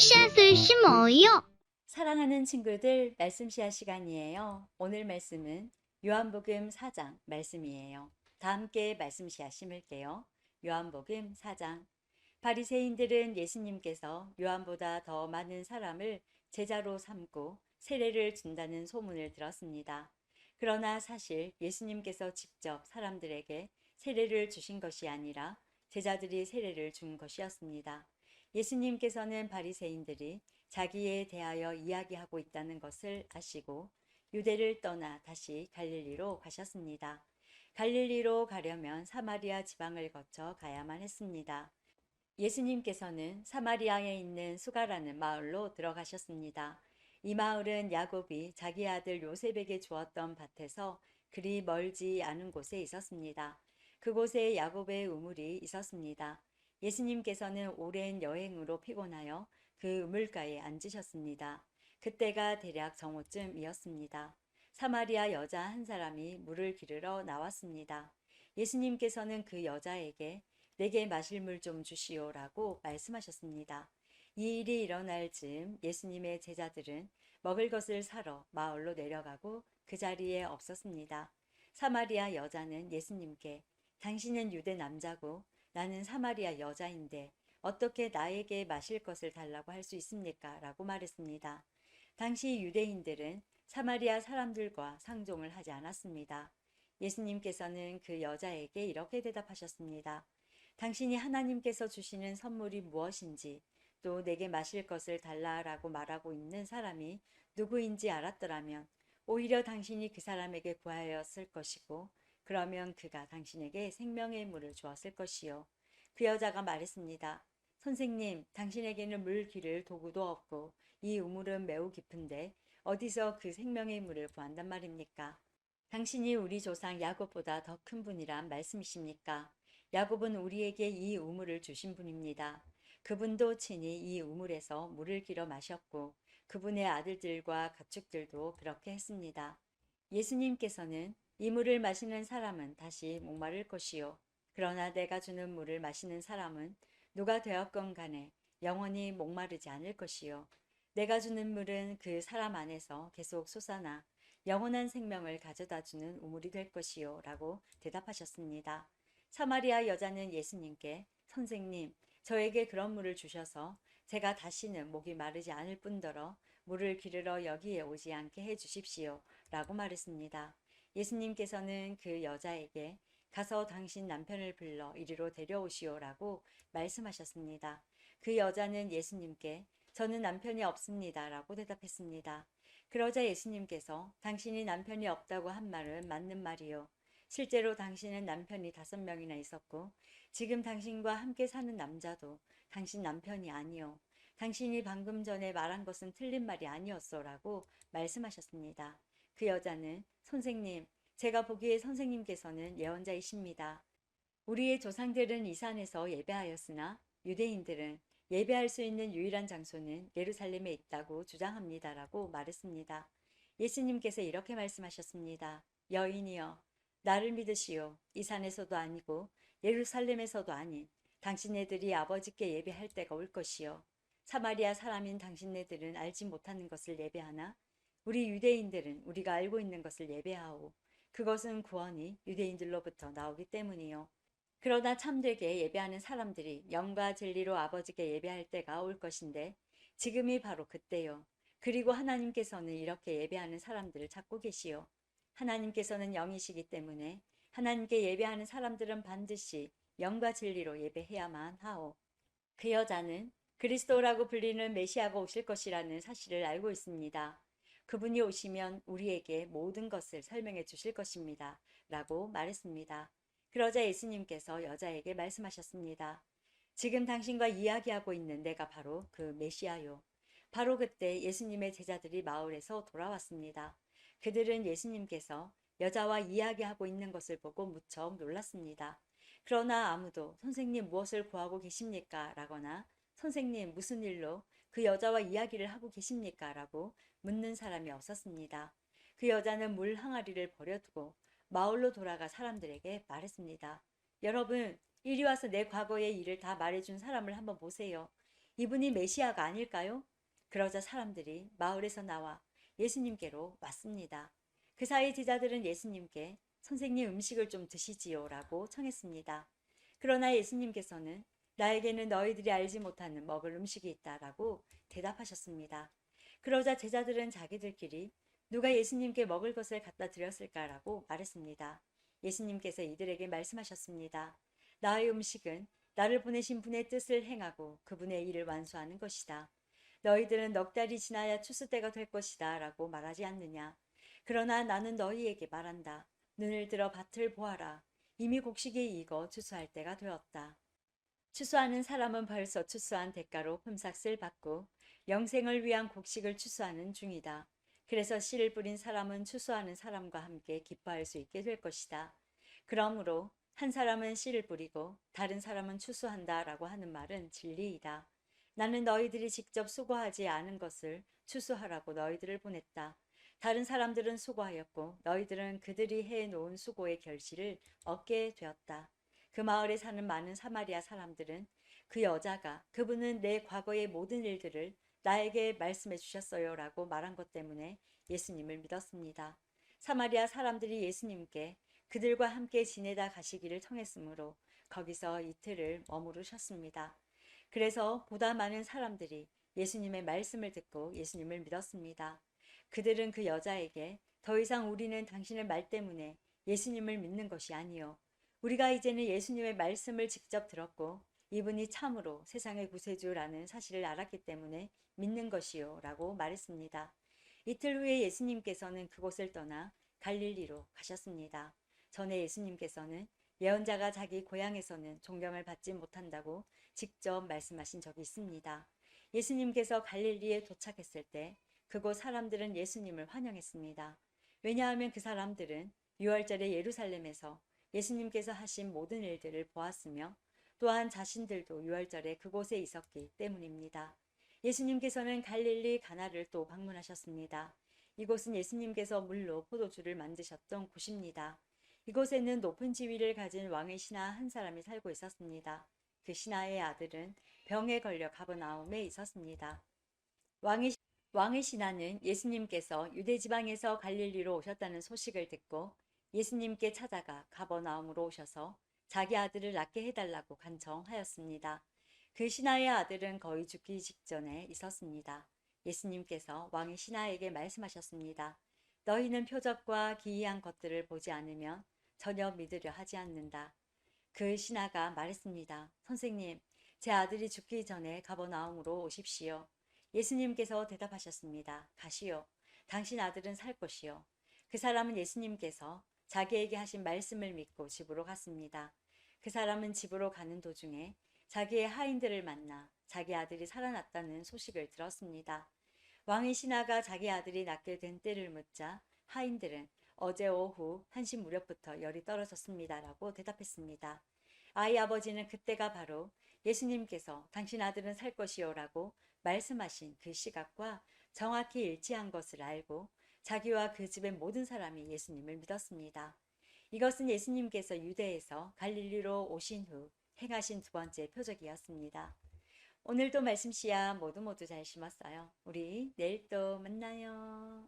씨앗을 심어요. 사랑하는 친구들, 말씀 시간 시간이에요. 오늘 말씀은 요한복음 4장 말씀이에요. 다 함께 말씀 시간 심을게요. 요한복음 4장. 바리새인들은 예수님께서 요한보다 더 많은 사람을 제자로 삼고 세례를 준다는 소문을 들었습니다. 그러나 사실 예수님께서 직접 사람들에게 세례를 주신 것이 아니라 제자들이 세례를 준 것이었습니다. 예수님께서는 바리새인들이 자기에 대하여 이야기하고 있다는 것을 아시고 유대를 떠나 다시 갈릴리로 가셨습니다. 갈릴리로 가려면 사마리아 지방을 거쳐 가야만 했습니다. 예수님께서는 사마리아에 있는 수가라는 마을로 들어가셨습니다. 이 마을은 야곱이 자기 아들 요셉에게 주었던 밭에서 그리 멀지 않은 곳에 있었습니다. 그곳에 야곱의 우물이 있었습니다. 예수님께서는 오랜 여행으로 피곤하여 그 우물가에 앉으셨습니다. 그때가 대략 정오쯤이었습니다. 사마리아 여자 한 사람이 물을 기르러 나왔습니다. 예수님께서는 그 여자에게 내게 마실 물 좀 주시오라고 말씀하셨습니다. 이 일이 일어날 즈음 예수님의 제자들은 먹을 것을 사러 마을로 내려가고 그 자리에 없었습니다. 사마리아 여자는 예수님께 당신은 유대 남자고 나는 사마리아 여자인데 어떻게 나에게 마실 것을 달라고 할 수 있습니까? 라고 말했습니다. 당시 유대인들은 사마리아 사람들과 상종을 하지 않았습니다. 예수님께서는 그 여자에게 이렇게 대답하셨습니다. 당신이 하나님께서 주시는 선물이 무엇인지 또 내게 마실 것을 달라라고 말하고 있는 사람이 누구인지 알았더라면 오히려 당신이 그 사람에게 구하였을 것이고 그러면 그가 당신에게 생명의 물을 주었을 것이요. 그 여자가 말했습니다. 선생님, 당신에게는 물 기를 도구도 없고 이 우물은 매우 깊은데 어디서 그 생명의 물을 구한단 말입니까? 당신이 우리 조상 야곱보다 더 큰 분이란 말씀이십니까? 야곱은 우리에게 이 우물을 주신 분입니다. 그분도 친히 이 우물에서 물을 길어 마셨고 그분의 아들들과 가축들도 그렇게 했습니다. 예수님께서는 이 물을 마시는 사람은 다시 목마를 것이요. 그러나 내가 주는 물을 마시는 사람은 누가 되었건 간에 영원히 목마르지 않을 것이요. 내가 주는 물은 그 사람 안에서 계속 솟아나 영원한 생명을 가져다 주는 우물이 될 것이요. 라고 대답하셨습니다. 사마리아 여자는 예수님께 선생님, 저에게 그런 물을 주셔서 제가 다시는 목이 마르지 않을 뿐더러 물을 기르러 여기에 오지 않게 해 주십시오. 라고 말했습니다. 예수님께서는 그 여자에게 가서 당신 남편을 불러 이리로 데려오시오라고 말씀하셨습니다. 그 여자는 예수님께 저는 남편이 없습니다. 라고 대답했습니다. 그러자 예수님께서 당신이 남편이 없다고 한 말은 맞는 말이요. 실제로 당신은 남편이 다섯 명이나 있었고 지금 당신과 함께 사는 남자도 당신 남편이 아니요. 당신이 방금 전에 말한 것은 틀린 말이 아니었소라고 말씀하셨습니다. 그 여자는 선생님, 제가 보기에 선생님께서는 예언자이십니다. 우리의 조상들은 이 산에서 예배하였으나 유대인들은 예배할 수 있는 유일한 장소는 예루살렘에 있다고 주장합니다라고 말했습니다. 예수님께서 이렇게 말씀하셨습니다. 여인이여, 나를 믿으시오. 이 산에서도 아니고 예루살렘에서도 아닌 당신네들이 아버지께 예배할 때가 올 것이요. 사마리아 사람인 당신네들은 알지 못하는 것을 예배하나 우리 유대인들은 우리가 알고 있는 것을 예배하오. 그것은 구원이 유대인들로부터 나오기 때문이요. 그러나 참되게 예배하는 사람들이 영과 진리로 아버지께 예배할 때가 올 것인데 지금이 바로 그때요. 그리고 하나님께서는 이렇게 예배하는 사람들을 찾고 계시오. 하나님께서는 영이시기 때문에 하나님께 예배하는 사람들은 반드시 영과 진리로 예배해야만 하오. 그 여자는 그리스도라고 불리는 메시아가 오실 것이라는 사실을 알고 있습니다. 그분이 오시면 우리에게 모든 것을 설명해 주실 것입니다. 라고 말했습니다. 그러자 예수님께서 여자에게 말씀하셨습니다. 지금 당신과 이야기하고 있는 내가 바로 그 메시아요. 바로 그때 예수님의 제자들이 마을에서 돌아왔습니다. 그들은 예수님께서 여자와 이야기하고 있는 것을 보고 무척 놀랐습니다. 그러나 아무도 선생님 무엇을 구하고 계십니까? 라거나 선생님 무슨 일로 그 여자와 이야기를 하고 계십니까? 라고 묻는 사람이 없었습니다. 그 여자는 물 항아리를 버려두고 마을로 돌아가 사람들에게 말했습니다. 여러분, 이리 와서 내 과거의 일을 다 말해준 사람을 한번 보세요. 이분이 메시아가 아닐까요? 그러자 사람들이 마을에서 나와 예수님께로 왔습니다. 그 사이 제자들은 예수님께 선생님 음식을 좀 드시지요 라고 청했습니다. 그러나 예수님께서는 나에게는 너희들이 알지 못하는 먹을 음식이 있다라고 대답하셨습니다. 그러자 제자들은 자기들끼리 누가 예수님께 먹을 것을 갖다 드렸을까라고 말했습니다. 예수님께서 이들에게 말씀하셨습니다. 나의 음식은 나를 보내신 분의 뜻을 행하고 그분의 일을 완수하는 것이다. 너희들은 넉 달이 지나야 추수 때가 될 것이다 라고 말하지 않느냐. 그러나 나는 너희에게 말한다. 눈을 들어 밭을 보아라. 이미 곡식이 익어 추수할 때가 되었다. 추수하는 사람은 벌써 추수한 대가로 품삯을 받고 영생을 위한 곡식을 추수하는 중이다. 그래서 씨를 뿌린 사람은 추수하는 사람과 함께 기뻐할 수 있게 될 것이다. 그러므로 한 사람은 씨를 뿌리고 다른 사람은 추수한다 라고 하는 말은 진리이다. 나는 너희들이 직접 수고하지 않은 것을 추수하라고 너희들을 보냈다. 다른 사람들은 수고하였고 너희들은 그들이 해 놓은 수고의 결실을 얻게 되었다. 그 마을에 사는 많은 사마리아 사람들은 그 여자가 그분은 내 과거의 모든 일들을 나에게 말씀해 주셨어요 라고 말한 것 때문에 예수님을 믿었습니다. 사마리아 사람들이 예수님께 그들과 함께 지내다 가시기를 청했으므로 거기서 이틀을 머무르셨습니다. 그래서 보다 많은 사람들이 예수님의 말씀을 듣고 예수님을 믿었습니다. 그들은 그 여자에게 더 이상 우리는 당신의 말 때문에 예수님을 믿는 것이 아니요. 우리가 이제는 예수님의 말씀을 직접 들었고 이분이 참으로 세상의 구세주라는 사실을 알았기 때문에 믿는 것이요. 라고 말했습니다. 이틀 후에 예수님께서는 그곳을 떠나 갈릴리로 가셨습니다. 전에 예수님께서는 예언자가 자기 고향에서는 존경을 받지 못한다고 직접 말씀하신 적이 있습니다. 예수님께서 갈릴리에 도착했을 때 그곳 사람들은 예수님을 환영했습니다. 왜냐하면 그 사람들은 6월절에 예루살렘에서 예수님께서 하신 모든 일들을 보았으며 또한 자신들도 6월절에 그곳에 있었기 때문입니다. 예수님께서는 갈릴리 가나를 또 방문하셨습니다. 이곳은 예수님께서 물로 포도주를 만드셨던 곳입니다. 이곳에는 높은 지위를 가진 왕의 신하 한 사람이 살고 있었습니다. 그 신하의 아들은 병에 걸려 가버나움에 있었습니다. 왕의, 왕의 신하는 예수님께서 유대 지방에서 갈릴리로 오셨다는 소식을 듣고 예수님께 찾아가 가버나움으로 오셔서 자기 아들을 낫게 해달라고 간청하였습니다. 그 신하의 아들은 거의 죽기 직전에 있었습니다. 예수님께서 왕의 신하에게 말씀하셨습니다. 너희는 표적과 기이한 것들을 보지 않으면 전혀 믿으려 하지 않는다. 그 신하가 말했습니다. 선생님, 제 아들이 죽기 전에 가버나움으로 오십시오. 예수님께서 대답하셨습니다. 가시오. 당신 아들은 살 것이요. 그 사람은 예수님께서 자기에게 하신 말씀을 믿고 집으로 갔습니다. 그 사람은 집으로 가는 도중에 자기의 하인들을 만나 자기 아들이 살아났다는 소식을 들었습니다. 왕의 신하가 자기 아들이 낳게 된 때를 묻자 하인들은 어제 오후 1시 무렵부터 열이 떨어졌습니다라고 대답했습니다. 아이 아버지는 그때가 바로 예수님께서 당신 아들은 살 것이요라고 말씀하신 그 시각과 정확히 일치한 것을 알고 자기와 그 집의 모든 사람이 예수님을 믿었습니다. 이것은 예수님께서 유대에서 갈릴리로 오신 후 행하신 두 번째 표적이었습니다. 오늘도 말씀 씨앗 모두 모두 잘 심었어요. 우리 내일 또 만나요.